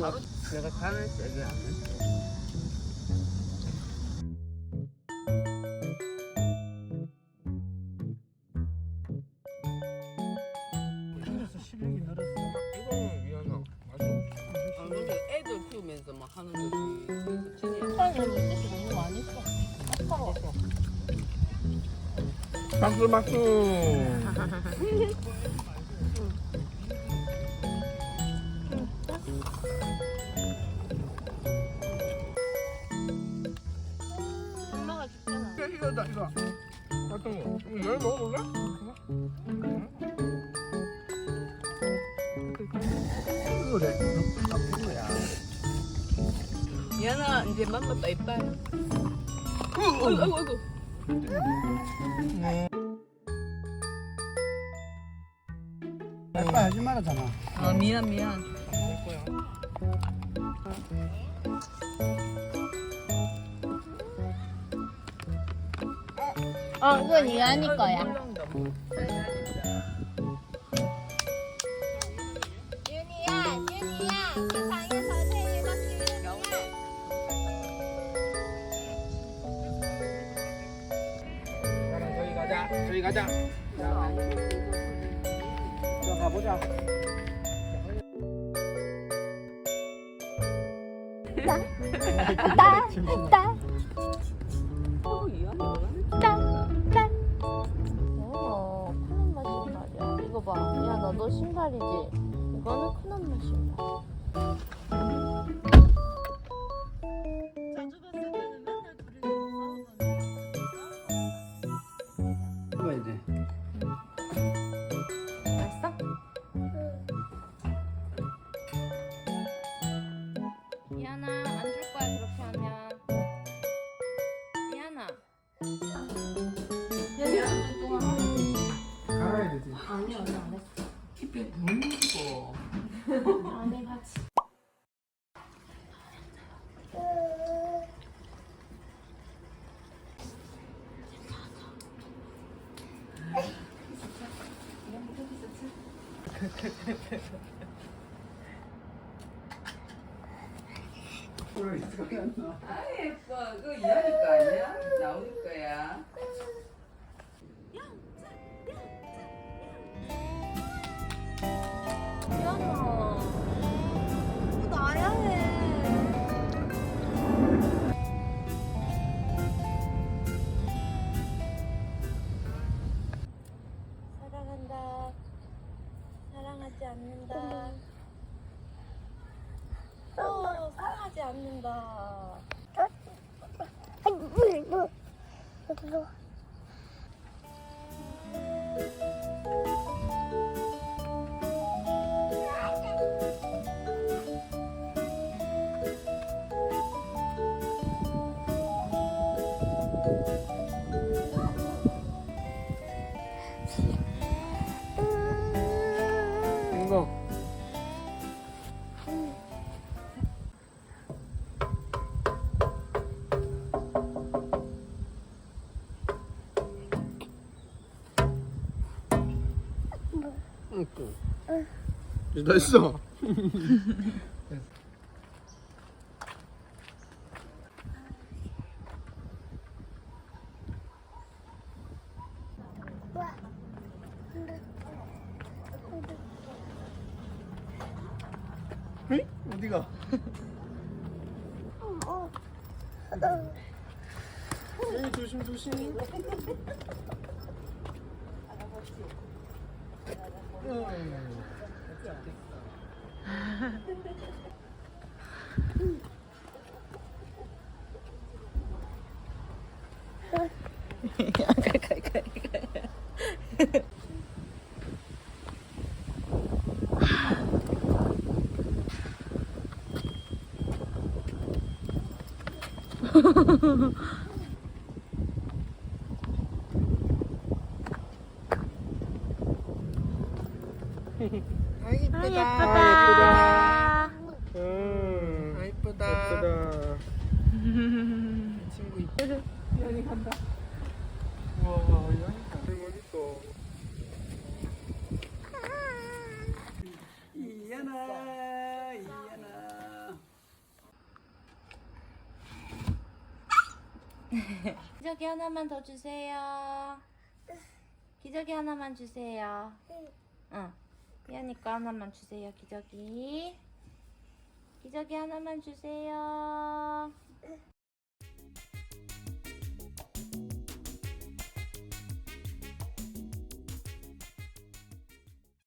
바로 내가 간을 세게 하면 그래서 실력이 늘었어. 이거는 미안하 맛이 아, 근데 애들 키우면서 막 하는 거지. 진짜 물티슈 너무 많이 써. 아까워. 박수 박수 이거다 이거 어떤 거? 이거 열 먹어볼래? 그래 나쁜 거야 미안아 이제 맘먹다 이빨. 아이고 아이고 아이고. 빨리 하지 말았잖아. 아 미안 미안. 어, 그건 이한이 거야. 윤이야, 윤이야, 가자 저기 가자. 자 가보자. 따, 따, 봐. 야, 너너 신발이지? 이거는 큰엄마 신발. 되지. 아니, 언니 안 했어. 안 해봤지. 그래 있을 거야. 아 예뻐. 그거 이해할 거 아니야? 거야. 나야 해. 사랑한다. 사랑하지 않는다. 어, 사랑하지 않는다. 응, 또. 이제 다 했어. 응? 어디가? 에이, 조심 赤い赤い赤い赤い。Ha ha ha ha. 아 이쁘다. 아, 예쁘다. 아 이쁘다. 예쁘다. 아, 친구 이쁘다. 연이 간다. 와, 연이 간다. 멋있어. 이연아 이연아. 기저귀 하나만 더 주세요. 기저귀 하나만 주세요. 응. 거 하나만 주세요, 기저귀. 기저귀 하나만 주세요.